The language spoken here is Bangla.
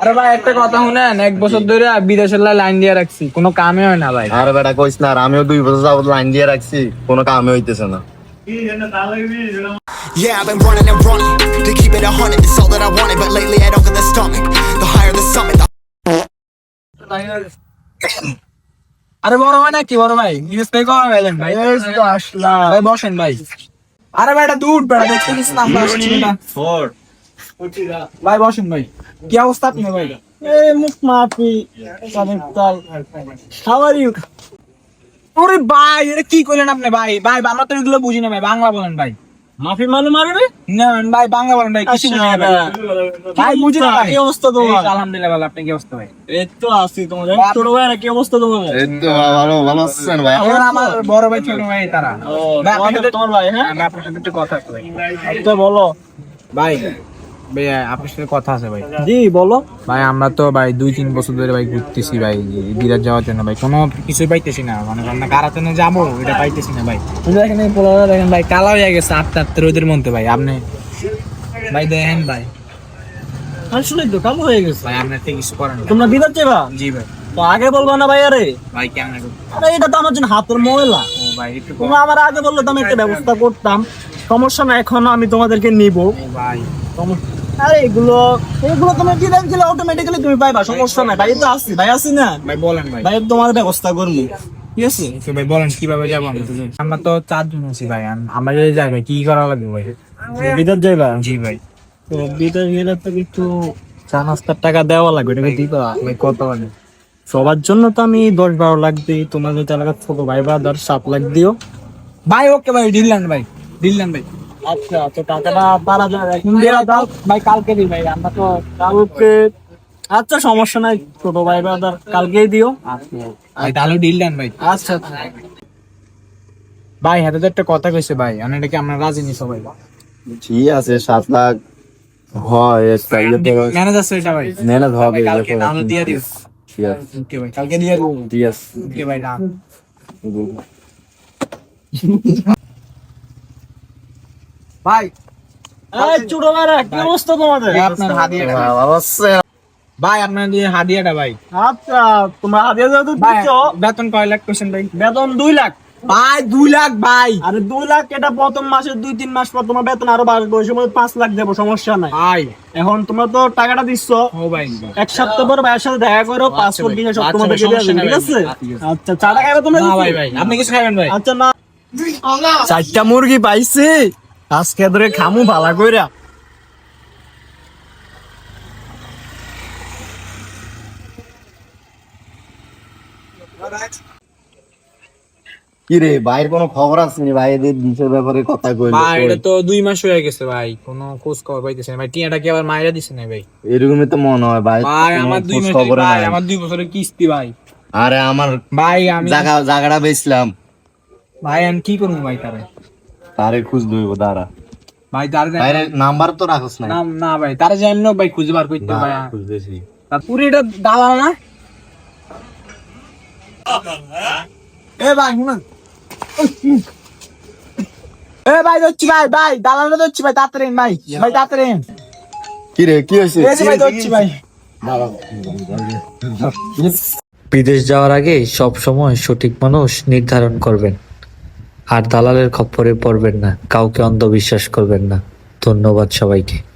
আরে ভাই একটা কথা শুনেন এক বছর ধরে বিদেশের লাইন দিয়ে রাখছি কোনো কামে হয় না ভাই। আরে বেটা কইস না আর আমিও দুই বছর যাবত লাইন দিয়ে রাখছি কোনো কামে হইতেছে না। Yeah, I've been running and running to keep it a hundred. It's all that I wanted, but lately I don't get the stomach. The higher the summit, the আরে বড় ভাই নাকি বড় ভাই? ইউএস থেকে কবে এলেন ভাই? আসলাম। ভাই বসেন ভাই। আরে ভাই এটা দূর বেড়া দেখতে না আমরা আসছি না। ভাই বসেন ভাই। কি অবস্থা আপনি ভাই? এই মুখ তাল। ওরে ভাই এটা কি করলেন আপনি ভাই? ভাই আমরা তো এগুলো বুঝি না ভাই বাংলা বলেন ভাই। মাফি মানে মারবে? না ভাই বাংলা বলেন ভাই কিছু বুঝি না ভাই। ভাই বুঝি না কি অবস্থা তোমার? আলহামদুলিল্লাহ ভালো আপনি কি অবস্থা ভাই? এই তো আছি তোমাদের ছোট ভাইরা কি অবস্থা তোমাদের এই তো ভালো ভালো আছেন ভাই? এখন আমার বড় ভাই ছোট ভাই তারা। ভাই, তোমার ভাই হ্যাঁ? সাথে একটু কথা আছে ভাই। তো বলো। ভাই ভাই আপনার সাথে কথা আছে ভাই। জি বলো। ভাই আমরা তো ভাই দুই তিন বছর ধরে ভাই ঘুরতেছি ভাই বিরাট যাওয়ার জন্য ভাই। কোনো কিছুই পাইতেছি না মানে যাব এটা পাইতেছি না ভাই। দেখেন এই পোলারা দেখেন ভাই কালা হয়ে গেছে আটটা আটটা রোদের মধ্যে ভাই আপনি? ভাই দেখেন ভাই। আসলে তো কালো হয়ে গেছে। ভাই আপনার থেকে কিছু করেন তোমরা বিদাত যাবা জি ভাই। তো আগে বলবা না ভাই আরে? ভাই কেমন আরে এটা তো আমার জন্য হাতের ময়লা। ভাই তোমরা আমার আগে বললে তো আমি একটা ব্যবস্থা করতাম। সমস্যা না এখন আমি তোমাদেরকে নিব। ভাই। আরে এগুলো এগুলো তুমি বিদাত গেলে অটোমেটিক্যালি তুমি পাইবা সমস্যা নাই। ভাই তো আসি ভাই আসি না? ভাই বলেন ভাই। ভাই তোমার ব্যবস্থা করব। ঠিক আছে? তো ভাই বলেন কীভাবে যাব আমরা আমরা তো চারজন আছি ভাই আমরা যদি যাই ভাই কি করা লাগবে ভাই? বিদাত যাইবা জি ভাই। তো বিদাত গেলে তো একটু চা নাস্তার টাকা দেওয়া লাগবে এটা দিবা? ভাই কত মানে সবার জন্য তো আমি দশ বারো লাখ দিই যদি এলাকার ছোট ভাই ব্রাদার সাত লাখ দিও। ভাই ওকে ভাই দিলেন ভাই দিলেন ভাই। আচ্ছা তো টাকাটা তারা এখন দিয়ে দাও ভাই কালকে দিই ভাই আমরা তো কালকে আচ্ছা সমস্যা নাই ছোট ভাই ব্রাদার কালকেই দিও। ভাই তাহলে ডিল দেন ভাই। আচ্ছা ভাই হাতে তো একটা কথা কইছে ভাই। আমি এটাকে আমরা রাজি নি সবাই ঠিক আছে সাত লাখ হয় একটা থেকে ম্যানেজার ভাই। মেহনত হবে কালকে তাহলে দিয়ে দিও। ঠিক আছে। ওকে ভাই কালকে দিয়ে দিও। ঠিক আছে ওকে ভাই ডান ভাই এই ছোট ভাইরা কি অবস্থা তোমাদের? আপনার হাদিয়াটা ভাই। ভাই আপনার দিয়ে হাদিয়াটা ভাই। আচ্ছা তোমরা হাদিয়া যেহেতু ভাই দিচ্ছ বেতন কয় লাখ কোশ্চেন ভাই? বেতন দুই লাখ। ভাই দুই লাখ ভাই। আরে দুই লাখ এটা প্রথম মাসের দুই তিন মাস পর তোমার বেতন আরও বাড়বে ওই সময় পাঁচ লাখ দেবো সমস্যা নাই। ভাই। এখন তোমরা তো টাকাটা ও ভাই এক সপ্তাহ পর ভাইয়ের সাথে দেখা করো পাসপোর্ট সব আচ্ছা তোমাদের ভাই, ঠিক আছে ঠিক আছে। আচ্ছা। চাটা খাবে তোমরা না ভাই ভাই আপনি কিছু খাবেন ভাই? আচ্ছা না। চারটা মুরগি পাইছি। আজকে ধরে খামু ভালা কইরা। কি রে ভাইয়ের কোনো খবর আছে নি? ভাই এদের বিষয়ের ব্যাপারে কথা কইলো ভাই এটা তো দুই মাস হয়ে গেছে ভাই কোনো খোঁজ খবর পাইতেছে না। ভাই টিয়াটা কি আবার মাইরা দিছে না ভাই? এরকমই তো মনে হয় ভাই ভাই আমার দুই মাস খবরে ভাই আমার দুই বছরের কিস্তি ভাই। আরে আমার ভাই আমি জায়গা জায়গাটা বেচলাম। ভাই আমি কি করব ভাই তারে? তারে খুঁজ দইব দাঁড়া। ভাই তারে ভাইয়ের নাম্বার তো রাখছ না না না ভাই তারে জানি না ভাই খুঁজে বার করতে ভাই খুঁজতেছি। তার পুরো এটা দালাল না? এ ভাই শুনুন। এ ভাই ধরছি ভাই ভাই দালালটা ধরছি ভাই তাড়াতাড়ি ভাই। ভাই তাড়াতাড়ি কি রে কি হয়েছে? এই ভাই ধরছি ভাই। বিদেশ যাওয়ার আগে সব সময় সঠিক মানুষ নির্ধারণ করবেন। আর দালালের খপ্পরে পড়বেন না কাউকে অন্ধবিশ্বাস করবেন না। ধন্যবাদ সবাইকে।